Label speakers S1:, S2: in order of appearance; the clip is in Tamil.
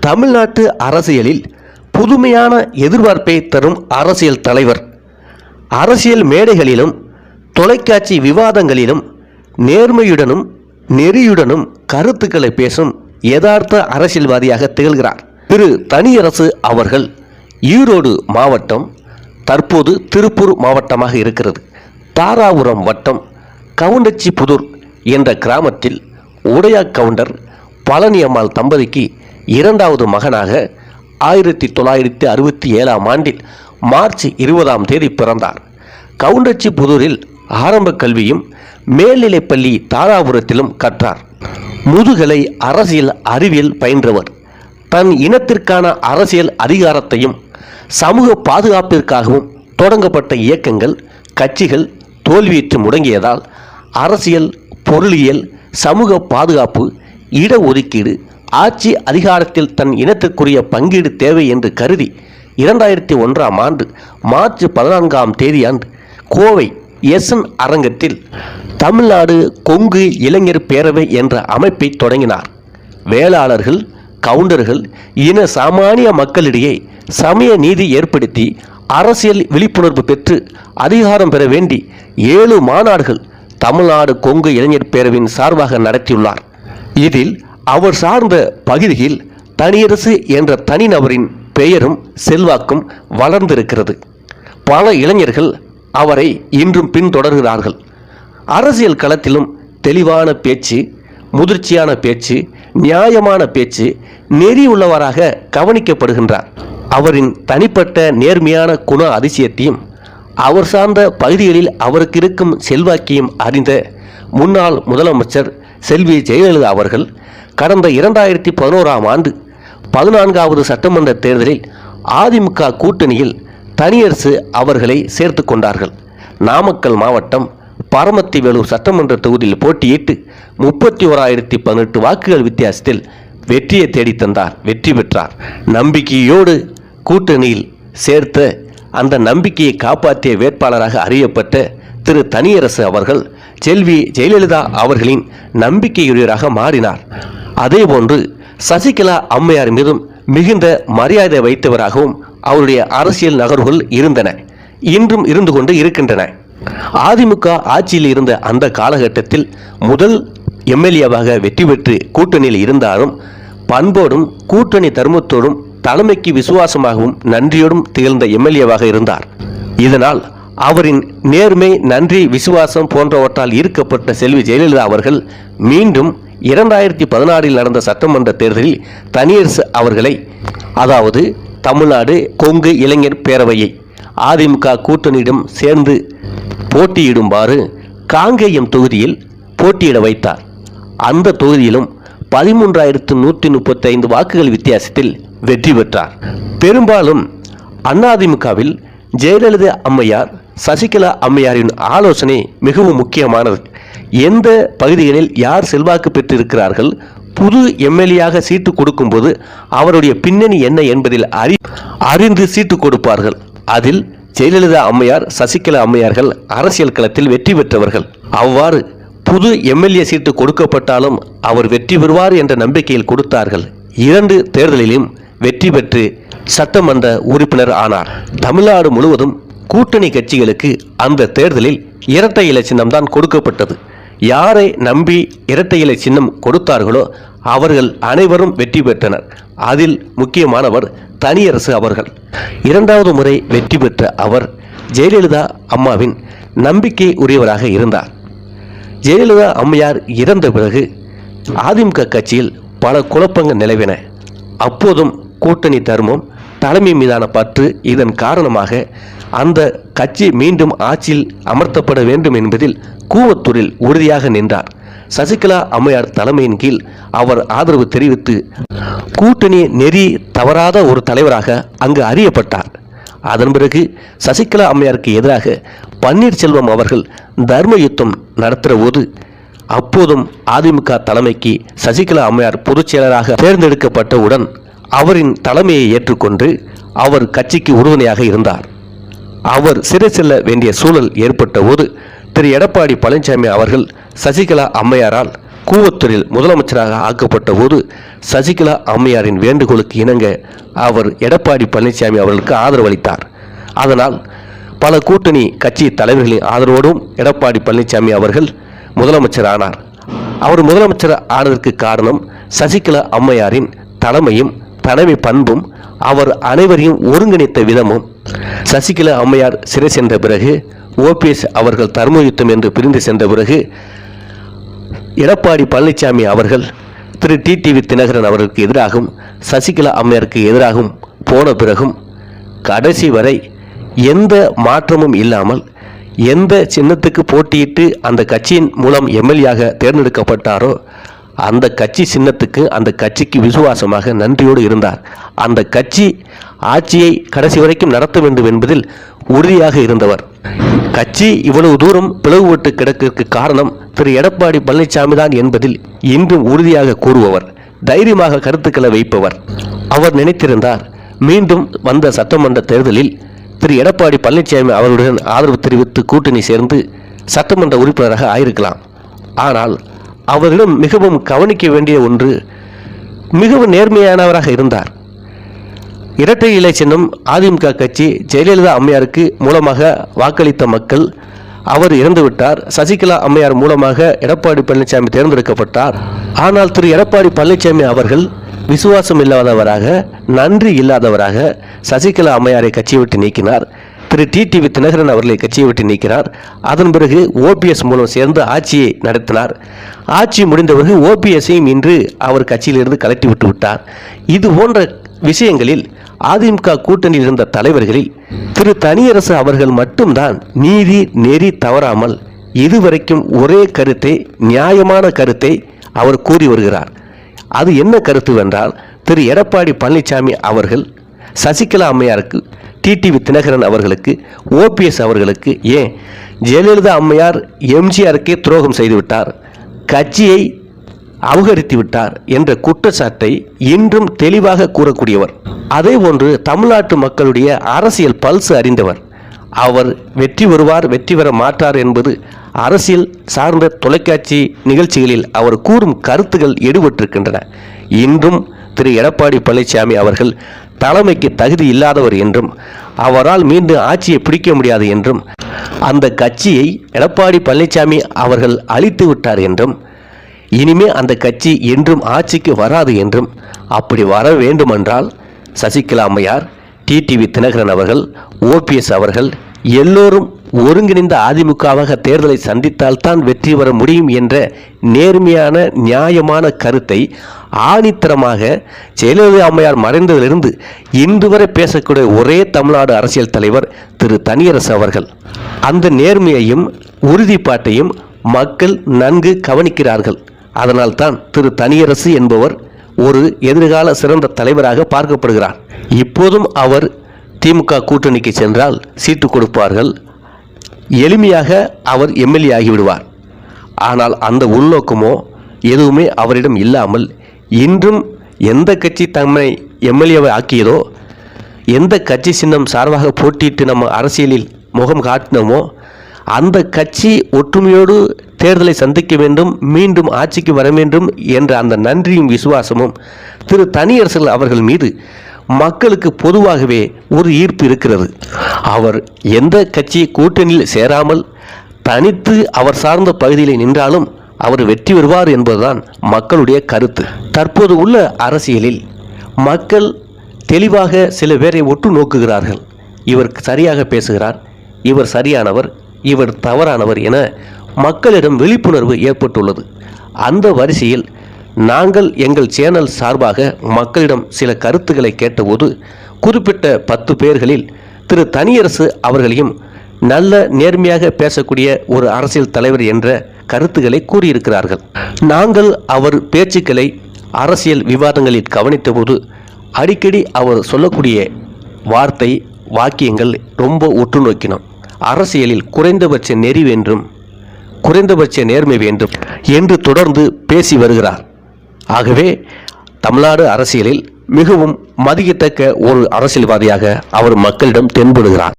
S1: தமிழ்நாட்டு அரசியலில் புதுமையான எதிர்பார்ப்பை தரும் அரசியல் தலைவர். அரசியல் மேடைகளிலும் தொலைக்காட்சி விவாதங்களிலும் நேர்மையுடனும் நெறியுடனும் கருத்துக்களை பேசும் யதார்த்த அரசியல்வாதியாக திகழ்கிறார். திரு. தனியரசு அவர்கள் ஈரோடு மாவட்டம் தற்போது திருப்பூர் மாவட்டமாக இருக்கிறது. தாராபுரம் வட்டம் கவுண்டச்சி புதூர் என்ற கிராமத்தில் உடையா கவுண்டர் பழனியம்மாள் தம்பதிக்கு இரண்டாவது மகனாக ஆயிரத்தி தொள்ளாயிரத்தி அறுபத்தி ஏழாம் ஆண்டில் மார்ச் இருபதாம் தேதி பிறந்தார். கவுண்டச்சி புதூரில் ஆரம்ப கல்வியும் மேல்நிலைப்பள்ளி தாராபுரத்திலும் கற்றார். முதுகலை அரசியல் அறிவியல் பயின்றவர். தன் இனத்திற்கான அரசியல் அதிகாரத்தையும் சமூக பாதுகாப்பிற்காகவும் தொடங்கப்பட்ட இயக்கங்கள் கட்சிகள் தோல்வியுற்று முடங்கியதால் அரசியல் பொருளியல் சமூக பாதுகாப்பு இடஒதுக்கீடு ஆட்சி அதிகாரத்தில் தன் இனத்திற்குரிய பங்கீடு தேவை என்று கருதி இரண்டாயிரத்தி ஒன்றாம் ஆண்டு மார்ச் பதினான்காம் தேதியன்று கோவை எஸ்என் அரங்கத்தில் தமிழ்நாடு கொங்கு இளைஞர் பேரவை என்ற அமைப்பை தொடங்கினார். வேளாளர்கள் கவுண்டர்கள் இன சாமானிய மக்களிடையே சமய நீதி ஏற்படுத்தி அரசியல் விழிப்புணர்வு பெற்று அதிகாரம் பெற வேண்டி ஏழு மாநாடுகள் தமிழ்நாடு கொங்கு இளைஞர் பேரவையின் சார்பாக நடத்தியுள்ளார். இதில் அவர் சார்ந்த பகுதியில் தனியரசு என்ற தனிநபரின் பெயரும் செல்வாக்கும் வளர்ந்திருக்கிறது. பல இளைஞர்கள் அவரை இன்றும் பின்தொடர்கிறார்கள். அரசியல் களத்திலும் தெளிவான பேச்சு முதிர்ச்சியான பேச்சு நியாயமான பேச்சு நெறி உள்ளவராக கவனிக்கப்படுகின்றார். அவரின் தனிப்பட்ட நேர்மையான குண அதிசயத்தையும் அவர் சார்ந்த பகுதிகளில் அவருக்கு இருக்கும் செல்வாக்கையும் அறிந்த முன்னாள் முதலமைச்சர் செல்வி ஜெயலலிதா அவர்கள் கடந்த இரண்டாயிரத்தி பதினோராம் ஆண்டு பதினான்காவது சட்டமன்ற தேர்தலில் அதிமுக கூட்டணியில் தனியரசு அவர்களை சேர்த்து கொண்டார்கள். நாமக்கல் மாவட்டம் பரமத்தி வேலூர் சட்டமன்ற தொகுதியில் போட்டியிட்டு முப்பத்தி ஓராயிரத்தி பதினெட்டு வாக்குகள் வித்தியாசத்தில் வெற்றியை தேடித்தந்தார் வெற்றி பெற்றார். நம்பிக்கையோடு கூட்டணியில் சேர்த்த அந்த நம்பிக்கையை காப்பாற்றிய வேட்பாளராக அறியப்பட்ட திரு தனியரசு அவர்கள் செல்வி ஜெயலலிதா அவர்களின் நம்பிக்கையுரியராக மாறினார். அதேபோன்று சசிகலா அம்மையார் மீதும் மிகுந்த மரியாதை வைத்தவராகவும் அவருடைய அரசியல் நகர்வுகள் இருந்தன. இன்றும் இருந்து கொண்டு இருக்கின்றன. அதிமுக ஆட்சியில் இருந்த அந்த காலகட்டத்தில் முதல் எம்எல்ஏவாக வெற்றி பெற்று கூட்டணியில் இருந்தாலும் பண்போடும் கூட்டணி தர்மத்தோடும் தலைமைக்கு விசுவாசமாகவும் நன்றியோடும் திகழ்ந்த எம்எல்ஏவாக இருந்தார். இதனால் அவரின் நேர்மை நன்றி விசுவாசம் போன்றவற்றால் ஈர்க்கப்பட்ட செல்வி ஜெயலலிதா அவர்கள் மீண்டும் இரண்டாயிரத்தி பதினாறில் நடந்த சட்டமன்ற தேர்தலில் தனியரசு அவர்களை அதாவது தமிழ்நாடு கொங்கு இளைஞர் பேரவையை அதிமுக கூட்டணியிடம் சேர்ந்து போட்டியிடுமாறு காங்கேயம் தொகுதியில் போட்டியிட வைத்தார். அந்த தொகுதியிலும் பதிமூன்றாயிரத்து நூற்றி முப்பத்தைந்து வாக்குகள் வித்தியாசத்தில் வெற்றி பெற்றார். பெரும்பாலும் அதிமுகவில் ஜெயலலிதா அம்மையார் சசிகலா அம்மையாரின் ஆலோசனை மிகவும் முக்கியமானது. எந்த பகுதிகளில் யார் செல்வாக்கு பெற்றிருக்கிறார்கள்? புது எம்எல்ஏயாக சீட்டு கொடுக்கும்போது அவருடைய பின்னணி என்ன என்பதில் அறி அறிந்து சீட்டு கொடுப்பார்கள். அதில் ஜெயலலிதா அம்மையார் சசிகலா அம்மையார்கள் அரசியல் களத்தில் வெற்றி பெற்றவர்கள். அவ்வாறு புது எம்எல்ஏ சீட்டு கொடுக்கப்பட்டாலும் அவர் வெற்றி பெறுவார் என்ற நம்பிக்கையில் கொடுத்தார்கள். இரண்டு தேர்தலிலும் வெற்றி பெற்று சட்டமன்ற உறுப்பினர் ஆனார். தமிழ்நாடு முழுவதும் கூட்டணி கட்சிகளுக்கு அந்த தேர்தலில் இரட்டை இலை சின்னம் தான் கொடுக்கப்பட்டது. யாரை நம்பி இரட்டை இலை சின்னம் கொடுத்தார்களோ அவர்கள் அனைவரும் வெற்றி பெற்றனர். அதில் முக்கியமானவர் தனியரசு அவர்கள். இரண்டாவது முறை வெற்றி பெற்ற அவர் ஜெயலலிதா அம்மாவின் நம்பிக்கை உரியவராக இருந்தார். ஜெயலலிதா அம்மையார் இறந்த பிறகு அதிமுக கட்சியில் பல குழப்பங்கள் நிலவின. அப்போதும் கூட்டணி தர்மம் தலைமை மீதான பற்று இதன் காரணமாக அந்த கட்சி மீண்டும் ஆட்சியில் அமர்த்தப்பட வேண்டும் என்பதில் கூவத்தூரில் உறுதியாக நின்றார். சசிகலா அம்மையார் தலைமையின் கீழ் அவர் ஆதரவு தெரிவித்து கூட்டணி நெறி தவறாத ஒரு தலைவராக அங்கு அறியப்பட்டார். அதன் பிறகு சசிகலா அம்மையாருக்கு எதிராக பன்னீர்செல்வம் அவர்கள் தர்ம யுத்தம் நடத்துகிற போது அப்போதும் அதிமுக தலைமைக்கு சசிகலா அம்மையார் பொதுச் செயலராக தேர்ந்தெடுக்கப்பட்டவுடன் அவரின் தலைமையை ஏற்றுக்கொண்டு அவர் கட்சிக்கு உறுதுணையாக இருந்தார். அவர் சிறை செல்ல வேண்டிய சூழல் ஏற்பட்ட போது திரு. எடப்பாடி பழனிசாமி அவர்கள் சசிகலா அம்மையாரால் கூவத்தூரில் முதலமைச்சராக ஆக்கப்பட்ட போது சசிகலா அம்மையாரின் வேண்டுகோளுக்கு இணங்க அவர் எடப்பாடி பழனிசாமி அவர்களுக்கு ஆதரவளித்தார் அதனால் பல கூட்டணி கட்சி தலைவர்களின் ஆதரவோடும் எடப்பாடி பழனிசாமி அவர்கள் முதலமைச்சர் ஆனார். அவர் முதலமைச்சர் ஆனதற்கு காரணம் சசிகலா அம்மையாரின் தலைமையும் தலைமை பண்பும் அவர் அனைவரையும் ஒருங்கிணைத்த விதமும் சசிகலா அம்மையார் சிறை சென்ற பிறகு ஓபிஎஸ் அவர்கள் தர்மயுத்தம் என்று பிரிந்து சென்ற பிறகு எடப்பாடி பழனிசாமி அவர்கள் திரு டி டிவி தினகரன் அவர்களுக்கு எதிராகவும் சசிகலா அம்மையாருக்கு எதிராகவும் போன பிறகும் கடைசி வரை எந்த மாற்றமும் இல்லாமல் எந்த சின்னத்துக்கு போட்டியிட்டு அந்த கட்சியின் மூலம் எம்எல்ஏயாக தேர்ந்தெடுக்கப்பட்டாரோ அந்த கட்சி சின்னத்துக்கு அந்த கட்சிக்கு விசுவாசமாக நன்றியோடு இருந்தார். அந்த கட்சி ஆட்சியை கடைசி வரைக்கும் நடத்த வேண்டும் என்பதில் உறுதியாக இருந்தவர். கட்சி இவ்வளவு தூரம் பிளவுபட்டு கிடக்கிற்கு காரணம் திரு. எடப்பாடி பழனிசாமி தான் என்பதில் இன்றும் உறுதியாக கூறுபவர். தைரியமாக கருத்துக்களை வைப்பவர். அவர் நினைத்திருந்தார் மீண்டும் வந்த சட்டமன்ற தேர்தலில் திரு. எடப்பாடி பழனிசாமி அவருடன் ஆதரவு தெரிவித்து கூட்டணி சேர்ந்து சட்டமன்ற உறுப்பினராக ஆயிருக்கலாம். ஆனால் அவரிடம் மிகவும் கவனிக்க வேண்டிய ஒன்று மிகவும் நேர்மையானவராக இருந்தார். இரட்டை இலை சின்னம் அதிமுக கட்சி ஜெயலலிதா அம்மையாருக்கு மூலமாக வாக்களித்த மக்கள் அவர் இறந்துவிட்டார். சசிகலா அம்மையார் மூலமாக எடப்பாடி பழனிசாமி தேர்ந்தெடுக்கப்பட்டார். ஆனால் திரு எடப்பாடி பழனிசாமி அவர்கள் விசுவாசம் இல்லாதவராக நன்றி இல்லாதவராக சசிகலா அம்மையாரை கட்சியை விட்டு நீக்கினார். திரு டிடிவி தினகரன் அவர்களை கட்சியை விட்டு நீக்கினார் அதன் பிறகு ஓபிஎஸ் மூலம் சேர்ந்து ஆட்சியை நடத்தினார். ஆட்சி முடிந்த பிறகு ஓபிஎஸையும் இன்று அவர் கட்சியிலிருந்து கலட்டி விட்டு விட்டார் இது போன்ற விஷயங்களில் அதிமுக கூட்டணியில் இருந்த தலைவர்களில் திரு தனியரசு அவர்கள் மட்டும்தான் நீதி நெறி தவறாமல் இதுவரைக்கும் ஒரே கருத்தை நியாயமான கருத்தை அவர் கூறி வருகிறார். அது என்ன கருத்து என்றால் திரு எடப்பாடி பழனிசாமி அவர்கள் சசிகலா அம்மையாருக்கு டிடிவி தினகரன் அவர்களுக்கு ஓபிஎஸ் அவர்களுக்கு ஏன் ஜெயலலிதா அம்மையார் எம்ஜிஆருக்கே துரோகம் செய்துவிட்டார்? கட்சியை அபகரித்துவிட்டார் என்ற குற்றச்சாட்டை இன்றும் தெளிவாக கூறக்கூடியவர். அதே போன்று தமிழ்நாட்டு மக்களுடைய அரசியல் பல்ஸ் அறிந்தவர். அவர் வெற்றி வருவார் வெற்றி பெற மாட்டார் என்பது அரசியல் சார்ந்த தொலைக்காட்சி நிகழ்ச்சிகளில் அவர் கூறும் கருத்துகள் எடுபட்டிருக்கின்றன. இன்றும் திரு. எடப்பாடி பழனிசாமி அவர்கள் தலைமைக்கு தகுதி இல்லாதவர் என்றும் அவரால் மீண்டும் ஆட்சியை பிடிக்க முடியாது என்றும் அந்த கட்சியை எடப்பாடி பழனிசாமி அவர்கள் அழித்து விட்டார் என்றும் இனிமே அந்த கட்சி என்றும் ஆட்சிக்கு வராது என்றும் அப்படி வர வேண்டுமென்றால் சசிகலா அம்மையார் டிடிவி தினகரன் அவர்கள் ஓபிஎஸ் அவர்கள் எல்லோரும் ஒருங்கிணைந்த அதிமுகவாக தேர்தலை சந்தித்தால்தான் வெற்றி பெற முடியும் என்ற நேர்மையான நியாயமான கருத்தை ஆணித்தரமாக ஜெயலலிதா அம்மையார் மறைந்ததிலிருந்து இன்று வரை பேசக்கூடிய ஒரே தமிழ்நாடு அரசியல் தலைவர் திரு தனியரசு அவர்கள். அந்த நேர்மையையும் உறுதிப்பாட்டையும் மக்கள் நன்கு கவனிக்கிறார்கள். அதனால்தான் திரு தனியரசு என்பவர் ஒரு எதிர்கால சிறந்த தலைவராக பார்க்கப்படுகிறார். இப்போதும் அவர் திமுக கூட்டணிக்கு சென்றால் சீட்டு கொடுப்பார்கள். எளிமையாக அவர் எம்எல்ஏ ஆகிவிடுவார். ஆனால் அந்த உள்நோக்கமோ எதுவுமே அவரிடம் இல்லாமல் இன்றும் எந்த கட்சி தம்மை எம்எல்ஏவை ஆக்கியதோ எந்த கட்சி சின்னம் சார்பாக போட்டியிட்டு நம்ம அரசியலில் முகம் காட்டினோமோ அந்த கட்சி ஒற்றுமையோடு தேர்தலை சந்திக்க வேண்டும் மீண்டும் ஆட்சிக்கு வர வேண்டும் என்ற அந்த நன்றியும் விசுவாசமும் திரு தனியரசர்கள் அவர்கள் மீது மக்களுக்கு பொதுவாகவே ஒரு ஈர்ப்பு இருக்கிறது. அவர் எந்த கட்சி கூட்டணியில் சேராமல் தனித்து அவர் சார்ந்த பகுதியில் நின்றாலும் அவர் வெற்றி பெறுவார் என்பதுதான் மக்களுடைய கருத்து. தற்போது உள்ள அரசியலில் மக்கள் தெளிவாக சில பேரை ஒட்டு நோக்குகிறார்கள். இவர் சரியாக பேசுகிறார். இவர் சரியானவர். இவர் தவறானவர் என மக்களிடம் விழிப்புணர்வு ஏற்பட்டுள்ளது. அந்த வரிசையில் நாங்கள் எங்கள் சேனல் சார்பாக மக்களிடம் சில கருத்துக்களை கேட்டபோது குறிப்பிட்ட பத்து பேர்களில் திரு. தனியரசு அவர்களையும் நல்ல நேர்மையாக பேசக்கூடிய ஒரு அரசியல் தலைவர் என்ற கருத்துக்களை கூறியிருக்கிறார்கள். நாங்கள் அவர் பேச்சுக்களை அரசியல் விவாதங்களில் கவனித்தபோது அடிக்கடி அவர் சொல்லக்கூடிய வார்த்தை வாக்கியங்கள் ரொம்ப உற்று நோக்கினோம் அரசியலில் குறைந்தபட்ச நெறிவென்றும் குறைந்தபட்ச நேர்மை வேண்டும் என்று தொடர்ந்து பேசி வருகிறார். ஆகவே தமிழ்நாடு அரசியலில் மிகவும் மதிக்கத்தக்க ஒரு அரசியல்வாதியாக அவர் மக்களிடம் தென்படுகிறார்.